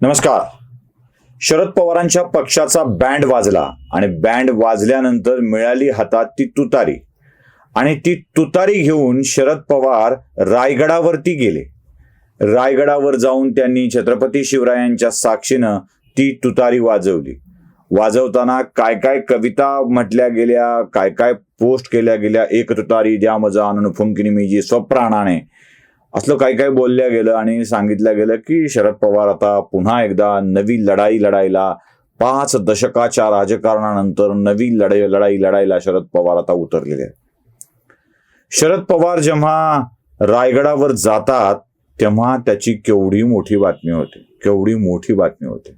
नमस्कार. शरद पवारांच्या पक्षाचा बँड वाजला आणि बँड वाजल्यानंतर मिळाली हातात ती तुतारी. आणि ती तुतारी घेऊन शरद पवार रायगडावरती गेले. रायगडावर जाऊन त्यांनी छत्रपती शिवरायांच्या साक्षीनं ती तुतारी वाजवली. वाजवताना काय काय कविता म्हटल्या गेल्या काय काय पोस्ट केल्या गेल्या एक तुतारी द्या मजा आणून फुंकिनी मी जी स्वप्राणाने असलं काय काय बोलल्या गेलं आणि सांगितलं गेलं की शरद पवार आता पुन्हा एकदा नवी लढाई लढायला पाच दशकाच्या राजकारणानंतर नवी लढाई लढाई लढायला शरद पवार आता उतरलेले आहेत. शरद पवार जेव्हा रायगडावर जातात तेव्हा त्याची केवढी मोठी बातमी होते केवढी मोठी बातमी होते.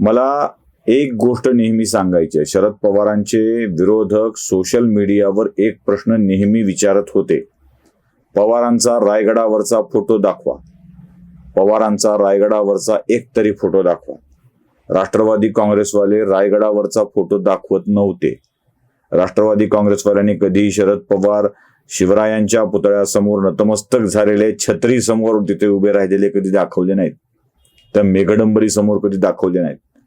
मला एक गोष्ट नेहमी सांगायची आहे. शरद पवारांचे विरोधक सोशल मीडियावर एक प्रश्न नेहमी विचारत होते. पवारांचा रायगडावरचा फोटो दाखवा. पवारांचा रायगडावरचा एक तरी फोटो दाखवा. राष्ट्रवादी काँग्रेसवाले रायगडावरचा फोटो दाखवत नव्हते. राष्ट्रवादी काँग्रेसवाल्यांनी कधी शरद पवार शिवरायांच्या पुतळ्यासमोर नतमस्तक झालेले छत्री समोर तिथे उभे राहिलेले कधी दाखवले नाहीत. त्या मेघडंबरी समोर कधी दाखवले नाहीत.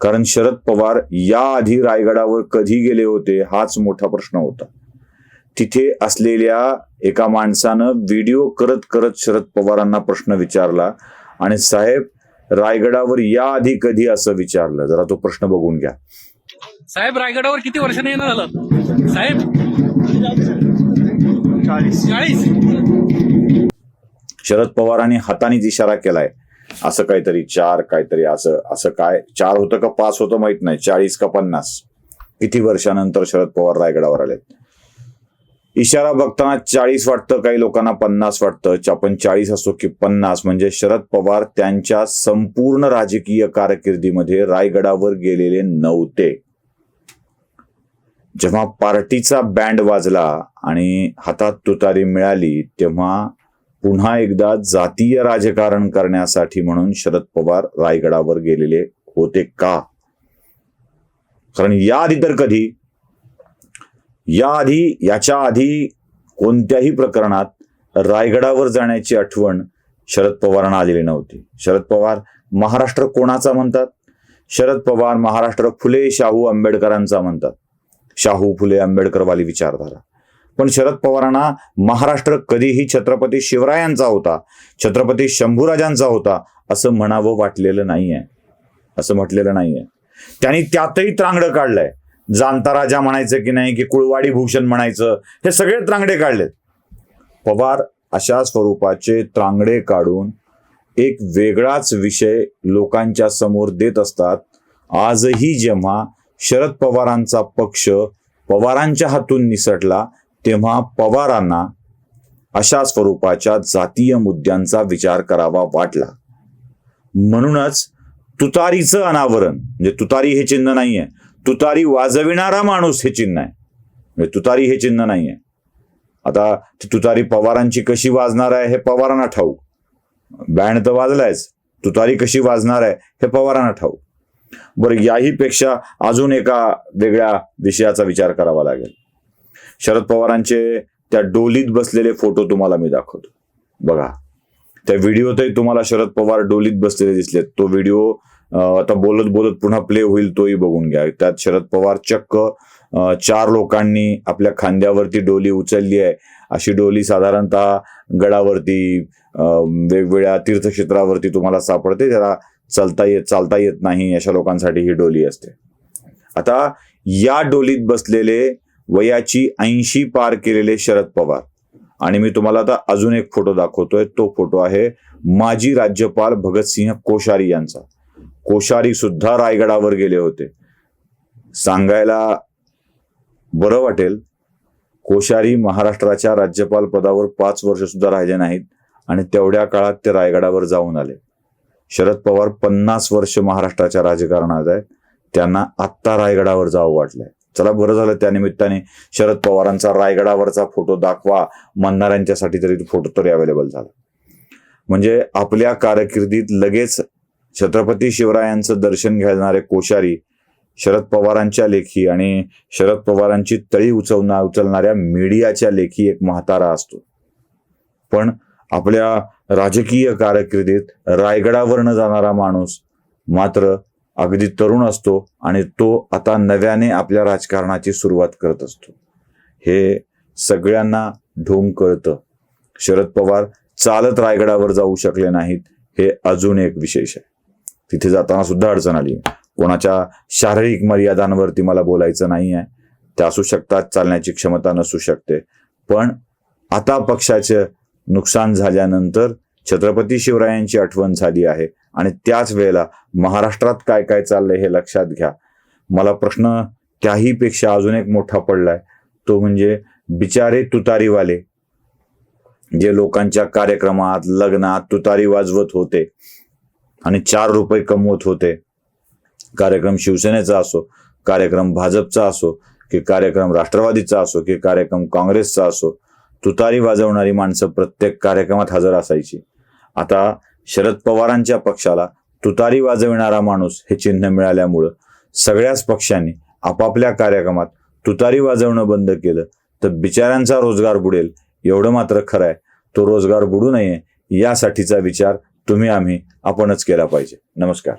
कारण शरद पवार याआधी रायगडावर कधी गेले होते हाच मोठा प्रश्न होता. तिथे असलेल्या एका माणसानं व्हिडिओ करत करत शरद पवारांना प्रश्न विचारला. आणि साहेब रायगडावर याआधी कधी असं विचारलं? जरा तो प्रश्न बघून घ्या. साहेब रायगडावर किती वर्षांनी येणं झालं? साहेब? चाळीस? शरद पवारांनी हातानेच इशारा केलाय. असं काहीतरी चार काहीतरी असं असं काय? चार होतं का पाच होतं माहीत नाही. चाळीस का पन्नास. किती वर्षानंतर शरद पवार रायगडावर आलेत? इशारा बघताना चाळीस वाटतं काही लोकांना पन्नास वाटतं. आपण चाळीस असो की पन्नास. म्हणजे शरद पवार त्यांच्या संपूर्ण राजकीय कारकिर्दीमध्ये रायगडावर गेलेले नव्हते. जेव्हा पार्टीचा बँड वाजला आणि हातात तुतारी मिळाली तेव्हा पुन्हा एकदा जातीय राजकारण करण्यासाठी म्हणून शरद पवार रायगडावर गेलेले होते का? कारण याआधी तर कधी याआधी याच्या आधी कोणत्याही प्रकरणात रायगडावर जाण्याची आठवण शरद पवारांना आलेली नव्हती. शरद पवार महाराष्ट्र कोणाचा म्हणतात? शरद पवार महाराष्ट्र फुले शाहू आंबेडकरांचा म्हणतात. शाहू फुले आंबेडकरवाली विचारधारा. पण शरद पवारांना महाराष्ट्र कधीही छत्रपती शिवरायांचा होता छत्रपती शंभूराजांचा होता असं म्हणावं वाटलेलं नाहीये. असं म्हटलेलं नाहीये. त्यांनी त्यातही त्रांगडं काढलंय. जाणता राजा म्हणायचं की नाही की कुळवाडी भूषण म्हणायचं हे सगळे त्रांगडे काढलेत. पवार अशा स्वरूपाचे त्रांगडे काढून एक वेगळाच विषय लोकांच्या समोर देत असतात. आजही जेव्हा शरद पवारांचा पक्ष पवारांच्या हातून निसटला तेव्हा पवारांना अशा स्वरूपाच्या जातीय मुद्द्यांचा विचार करावा वाटला. म्हणूनच तुतारीचं अनावरण म्हणजे तुतारी हे चिन्ह नाहीये तुतारी वाजविणारा माणूस हे चिन्ह आहे. म्हणजे तुतारी हे चिन्ह नाहीये. आता तुतारी पवारांची कशी वाजणार आहे हे पवारांना ठाऊक. बँड तर वाजलायच तुतारी कशी वाजणार आहे हे पवारांना ठाऊक. बरं याही पेक्षा अजून एका वेगळ्या विषयाचा विचार करावा लागेल. शरद पवारांचे त्या डोलीत बसलेले फोटो तुम्हाला मी दाखवतो. बघा त्या व्हिडिओतही तुम्हाला शरद पवार डोलीत बसलेले दिसलेत. तो व्हिडिओ आता बोलत बोलत पुन्हा प्ले होईल तोही बघून घ्या. त्यात शरद पवार चक्क चार लोकांनी आपल्या खांद्यावरती डोली उचलली आहे. अशी डोली साधारणतः गडावरती वेगवेगळ्या तीर्थक्षेत्रावरती तुम्हाला सापडते. त्याला चालता येत चालता येत नाही अशा लोकांसाठी ही डोली असते. आता या डोलीत बसलेले वयाची ऐंशी पार केलेले शरद पवार. आणि मी तुम्हाला आता अजून एक फोटो दाखवतोय. तो फोटो आहे माजी राज्यपाल भगतसिंह कोश्यारी यांचा. कोश्यारी सुद्धा रायगडावर गेले होते. सांगायला बरं वाटेल कोश्यारी महाराष्ट्राच्या राज्यपाल पदावर पाच वर्ष सुद्धा राहिले नाहीत आणि तेवढ्या काळात ते रायगडावर जाऊन आले. शरद पवार पन्नास वर्ष महाराष्ट्राच्या राजकारणात आहेत. त्यांना आत्ता रायगडावर जावं वाटलंय. चला बरं झालं त्या निमित्ताने शरद पवारांचा रायगडावरचा फोटो दाखवा. म्हणणाऱ्यांच्यासाठी तरी फोटो तरी अवेलेबल झाला. म्हणजे आपल्या कारकिर्दीत लगेच छत्रपती शिवरायांचं दर्शन घेणारे कोश्यारी शरद पवारांच्या लेखी आणि शरद पवारांची तळी उचलणार उचलणाऱ्या मीडियाच्या लेखी एक म्हातारा असतो. पण आपल्या राजकीय कारकिर्दीत रायगडावरनं जाणारा माणूस मात्र अगदी तरुण असतो आणि तो आता नव्याने आपल्या राजकारणाची सुरुवात करत असतो. हे सगळ्यांना ढोंग कळतं. शरद पवार चालत रायगडावर जाऊ शकले नाहीत हे अजून एक विशेष आहे. तिथे जाताना सुद्धा अडचण आली. कोणाच्या शारीरिक मर्यादांवरती मला बोलायचं नाही आहे त्या असू शकतात चालण्याची क्षमता नसू शकते. पण आता पक्षाचे नुकसान झाल्यानंतर छत्रपती शिवरायांची आठवण झाली आहे. आणि त्याच वेळेला महाराष्ट्रात काय काय चाललंय हे लक्षात घ्या. मला प्रश्न त्याही पेक्षा अजून एक मोठा पडलाय. तो म्हणजे बिचारे तुतारीवाले. जे लोकांच्या कार्यक्रमात लग्नात तुतारी वाजवत होते. आणि चार रुपये कमवत होते. कार्यक्रम शिवसेनेचा असो कार्यक्रम भाजपचा असो की कार्यक्रम राष्ट्रवादीचा असो की कार्यक्रम काँग्रेसचा असो तुतारी वाजवणारी माणसं प्रत्येक कार्यक्रमात हजर असायची. आता शरद पवारांच्या पक्षाला तुतारी वाजविणारा माणूस हे चिन्ह मिळाल्यामुळं सगळ्याच पक्षांनी आपापल्या कार्यक्रमात तुतारी वाजवणं बंद केलं तर बिचाऱ्यांचा रोजगार बुडेल एवढं मात्र खरं आहे तो रोजगार बुडू नये यासाठीचा विचार तुम्ही आम्ही आपणच केला पाहिजे. नमस्कार.